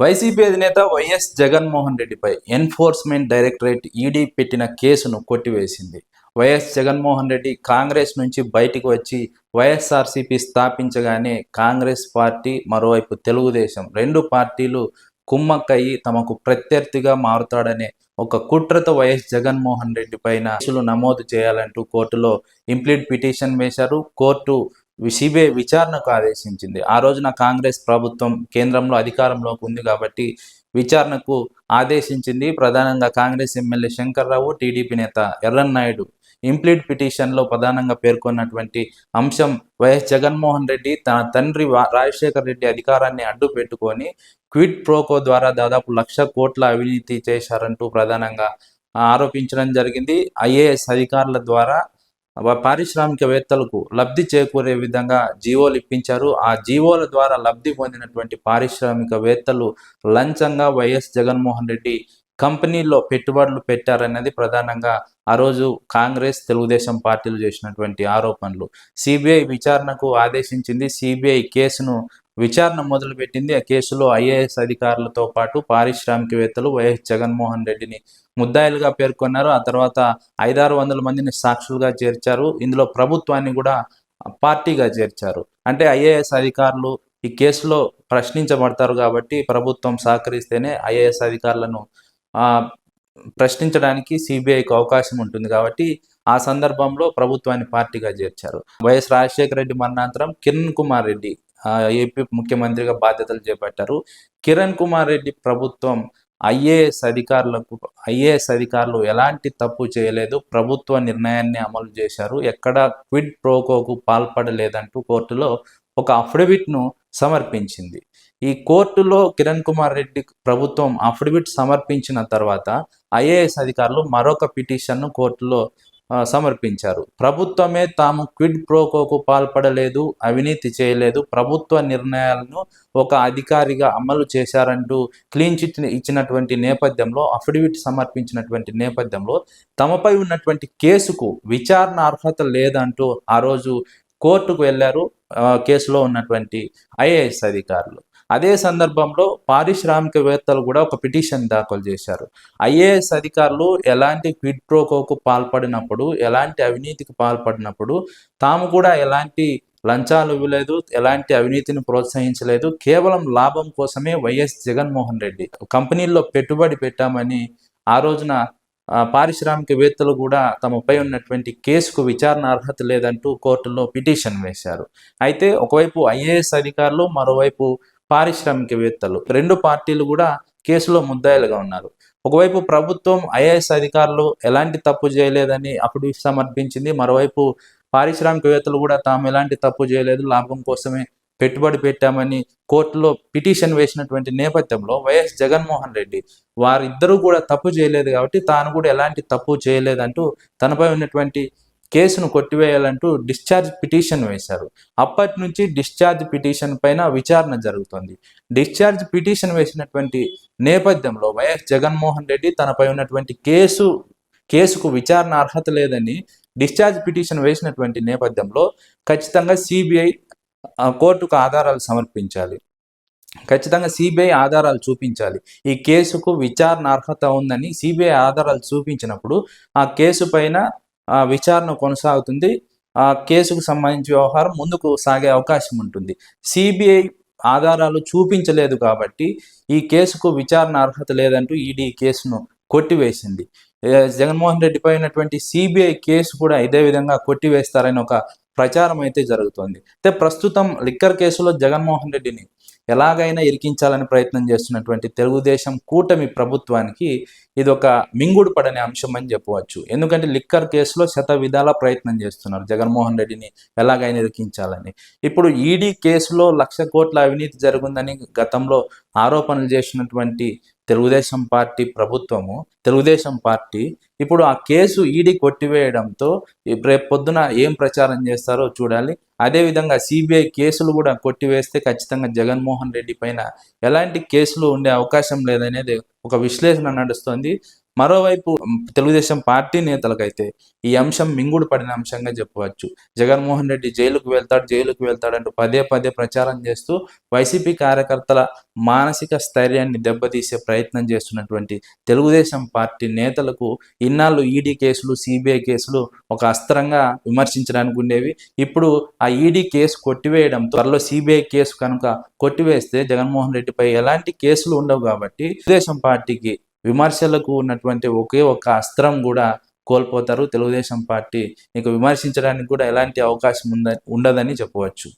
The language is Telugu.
వైసీపీ అధినేత వైఎస్ జగన్మోహన్ రెడ్డిపై ఎన్ఫోర్స్మెంట్ డైరెక్టరేట్ ఈడీ పెట్టిన కేసును కొట్టివేసింది. వైఎస్ జగన్మోహన్ రెడ్డి కాంగ్రెస్ నుంచి బయటికి వచ్చి వైఎస్ఆర్సీపీ స్థాపించగానే కాంగ్రెస్ పార్టీ మరోవైపు తెలుగుదేశం రెండు పార్టీలు కుమ్మక్కయి తమకు ప్రత్యర్థిగా మారుతాడనే ఒక కుట్రతో వైఎస్ జగన్మోహన్ రెడ్డి పైన కేసులు నమోదు చేయాలంటూ కోర్టులో ఇంప్లీట్ పిటిషన్ వేశారు. కోర్టు సిబిఐ విచారణకు ఆదేశించింది. ఆ రోజున కాంగ్రెస్ ప్రభుత్వం కేంద్రంలో అధికారంలోకి ఉంది కాబట్టి విచారణకు ఆదేశించింది. ప్రధానంగా కాంగ్రెస్ ఎమ్మెల్యే శంకర్రావు టీడీపీ నేత ఎర్రన్నాయుడు ఇంప్లీట్ పిటిషన్లో ప్రధానంగా పేర్కొన్నటువంటి అంశం వైఎస్ జగన్మోహన్ రెడ్డి తన తండ్రి రాజశేఖర్ రెడ్డి అధికారాన్ని అడ్డు పెట్టుకొని క్విట్ ప్రోకో ద్వారా దాదాపు లక్ష కోట్ల అవినీతి చేశారంటూ ప్రధానంగా ఆరోపించడం జరిగింది. ఐఏఎస్ అధికారుల ద్వారా పారిశ్రామికవేత్తలకు లబ్ధి చేకూరే విధంగా జీవోలు ఇప్పించారు. ఆ జీవోల ద్వారా లబ్ధి పొందినటువంటి పారిశ్రామికవేత్తలు లంచంగా వైఎస్ జగన్మోహన్ రెడ్డి కంపెనీల్లో పెట్టుబడులు పెట్టారన్నది ప్రధానంగా ఆ రోజు కాంగ్రెస్ తెలుగుదేశం పార్టీలు చేసినటువంటి ఆరోపణలు. సిబిఐ విచారణకు ఆదేశించింది. సిబిఐ కేసును విచారణ మొదలుపెట్టింది. ఆ కేసులో ఐఏఎస్ అధికారులతో పాటు పారిశ్రామికవేత్తలు వైఎస్ జగన్మోహన్ రెడ్డిని ముద్దాయిలుగా పేర్కొన్నారు. ఆ తర్వాత ఐదారు వందల మందిని సాక్షులుగా చేర్చారు. ఇందులో ప్రభుత్వాన్ని కూడా పార్టీగా చేర్చారు. అంటే ఐఏఎస్ అధికారులు ఈ కేసులో ప్రశ్నించబడతారు కాబట్టి ప్రభుత్వం సహకరిస్తేనే ఐఏఎస్ అధికారులను ఆ, ప్రశ్నించడానికి సిబిఐకి అవకాశం ఉంటుంది కాబట్టి ఆ సందర్భంలో ప్రభుత్వాన్ని పార్టీగా చేర్చారు. వైఎస్ రాజశేఖర రెడ్డి మరణాంతరం కిరణ్ కుమార్ రెడ్డి ఏపీ ముఖ్యమంత్రిగా బాధ్యతలు చేపట్టారు. కిరణ్ కుమార్ రెడ్డి ప్రభుత్వం ఐఏఎస్ అధికారులకు ఐఏఎస్ అధికారులు ఎలాంటి తప్పు చేయలేదు. ప్రభుత్వ నిర్ణయాన్ని అమలు చేశారు. ఎక్కడ క్విడ్ ప్రోకోకు పాల్పడలేదంటూ కోర్టులో ఒక అఫిడవిట్ను సమర్పించింది. ఈ కోర్టులో కిరణ్ కుమార్ రెడ్డి ప్రభుత్వం అఫిడవిట్ సమర్పించిన తర్వాత ఐఏఎస్ అధికారులు మరొక పిటిషన్ను కోర్టులో సమర్పించారు. ప్రభుత్వమే తాము క్విడ్ ప్రోకోకు పాల్పడలేదు అవినీతి చేయలేదు. ప్రభుత్వ నిర్ణయాలను ఒక అధికారిగా అమలు చేశారంటూ క్లీన్ చిట్ ఇచ్చినటువంటి నేపథ్యంలో అఫిడవిట్ సమర్పించినటువంటి నేపథ్యంలో తమపై ఉన్నటువంటి కేసుకు విచారణ అర్హత లేదంటూ ఆ రోజు కోర్టుకు వెళ్ళారు. కేసులో ఉన్నటువంటి ఐఏఎస్ అధికారులు. అదే సందర్భంలో పారిశ్రామికవేత్తలు కూడా ఒక పిటిషన్ దాఖలు చేశారు. ఐఏఎస్ అధికారులు ఎలాంటి క్విడ్ ప్రోకోకు పాల్పడినప్పుడు ఎలాంటి అవినీతికి పాల్పడినప్పుడు తాము కూడా ఎలాంటి లంచాలు ఇవ్వలేదు ఎలాంటి అవినీతిని ప్రోత్సహించలేదు కేవలం లాభం కోసమే వైఎస్ జగన్మోహన్ రెడ్డి కంపెనీల్లో పెట్టుబడి పెట్టామని ఆ రోజున పారిశ్రామికవేత్తలు కూడా తమపై ఉన్నటువంటి కేసుకు విచారణ అర్హత లేదంటూ కోర్టులో పిటిషన్ వేశారు. అయితే ఒకవైపు ఐఏఎస్ అధికారులు మరోవైపు పారిశ్రామికవేత్తలు. రెండు పార్టీలు కూడా కేసులో ముద్దాయిలుగా ఉన్నారు. ఒకవైపు ప్రభుత్వం ఐఏఎస్ అధికారులు ఎలాంటి తప్పు చేయలేదని అప్పుడు సమర్పించింది. మరోవైపు పారిశ్రామికవేత్తలు కూడా తాము ఎలాంటి తప్పు చేయలేదు లాభం కోసమే పెట్టుబడి పెట్టామని కోర్టులో పిటిషన్ వేసినటువంటి నేపథ్యంలో వైఎస్ జగన్మోహన్ రెడ్డి వారిద్దరూ కూడా తప్పు చేయలేదు కాబట్టి తాను కూడా ఎలాంటి తప్పు చేయలేదంటూ తనపై ఉన్నటువంటి కేసును కొట్టివేయాలంటూ డిశ్చార్జ్ పిటిషన్ వేశారు. అప్పటి నుంచి డిశ్చార్జ్ పిటిషన్ పైన విచారణ జరుగుతుంది. డిశ్చార్జ్ పిటిషన్ వేసినటువంటి నేపథ్యంలో వైఎస్ జగన్మోహన్ రెడ్డి తనపై ఉన్నటువంటి కేసు కేసుకు విచారణ అర్హత లేదని డిశ్చార్జ్ పిటిషన్ వేసినటువంటి నేపథ్యంలో ఖచ్చితంగా సిబిఐ కోర్టుకు ఆధారాలు సమర్పించాలి. ఖచ్చితంగా సిబిఐ ఆధారాలు చూపించాలి. ఈ కేసుకు విచారణ అర్హత ఉందని సిబిఐ ఆధారాలు చూపించినప్పుడు ఆ కేసు పైన విచారణ కొనసాగుతుంది. ఆ కేసుకు సంబంధించి వ్యవహారం ముందుకు సాగే అవకాశం ఉంటుంది. సిబిఐ ఆధారాలు చూపించలేదు కాబట్టి ఈ కేసుకు విచారణ అర్హత లేదంటూ ఈడీ కేసును కొట్టివేసింది. ఏ, జగన్మోహన్ రెడ్డి ఉన్నటువంటి సిబిఐ కేసు కూడా ఇదే విధంగా కొట్టివేస్తారని ఒక ప్రచారం అయితే జరుగుతోంది. అయితే ప్రస్తుతం లిక్కర్ కేసులో జగన్మోహన్ రెడ్డిని ఎలాగైనా ఇరికించాలని ప్రయత్నం చేస్తున్నటువంటి తెలుగుదేశం కూటమి ప్రభుత్వానికి ఇది ఒక మింగుడు పడని అంశం అని చెప్పవచ్చు. ఎందుకంటే లిక్కర్ కేసులో శత విధాల ప్రయత్నం చేస్తున్నారు జగన్మోహన్ రెడ్డిని ఎలాగైనా ఇరికించాలని. ఇప్పుడు ఈడీ కేసులో లక్ష కోట్ల అవినీతి జరిగిందని గతంలో ఆరోపణలు చేసినటువంటి తెలుగుదేశం పార్టీ ప్రభుత్వము తెలుగుదేశం పార్టీ ఇప్పుడు ఆ కేసు ఈడీ కొట్టివేయడంతో రేపు పొద్దున ఏం ప్రచారం చేస్తారో చూడాలి. అదేవిధంగా సిబిఐ కేసులు కూడా కొట్టివేస్తే ఖచ్చితంగా జగన్మోహన్ రెడ్డి పైన ఎలాంటి కేసులు ఉండే అవకాశం లేదనేది ఒక విశ్లేషణ నడుస్తుంది. మరోవైపు తెలుగుదేశం పార్టీ నేతలకైతే ఈ అంశం మింగుడు పడిన అంశంగా చెప్పవచ్చు. జగన్మోహన్ రెడ్డి జైలుకు వెళ్తాడు జైలుకు వెళ్తాడంటూ పదే పదే ప్రచారం చేస్తూ వైసీపీ కార్యకర్తల మానసిక స్థైర్యాన్ని దెబ్బతీసే ప్రయత్నం చేస్తున్నటువంటి తెలుగుదేశం పార్టీ నేతలకు ఇన్నాళ్ళు ఈడీ కేసులు సిబిఐ కేసులు ఒక అస్త్రంగా విమర్శించడానికి ఉండేవి. ఇప్పుడు ఆ ఈడీ కేసు కొట్టివేయడంతో త్వరలో సిబిఐ కేసు కనుక కొట్టివేస్తే జగన్మోహన్ రెడ్డిపై ఎలాంటి కేసులు ఉండవు కాబట్టి తెలుగుదేశం పార్టీకి విమర్శలకు ఉన్నటువంటి ఒకే ఒక అస్త్రం కూడా కోల్పోతారు. తెలుగుదేశం పార్టీ. ఇక విమర్శించడానికి కూడా ఎలాంటి అవకాశం ఉంద ఉండదని చెప్పవచ్చు.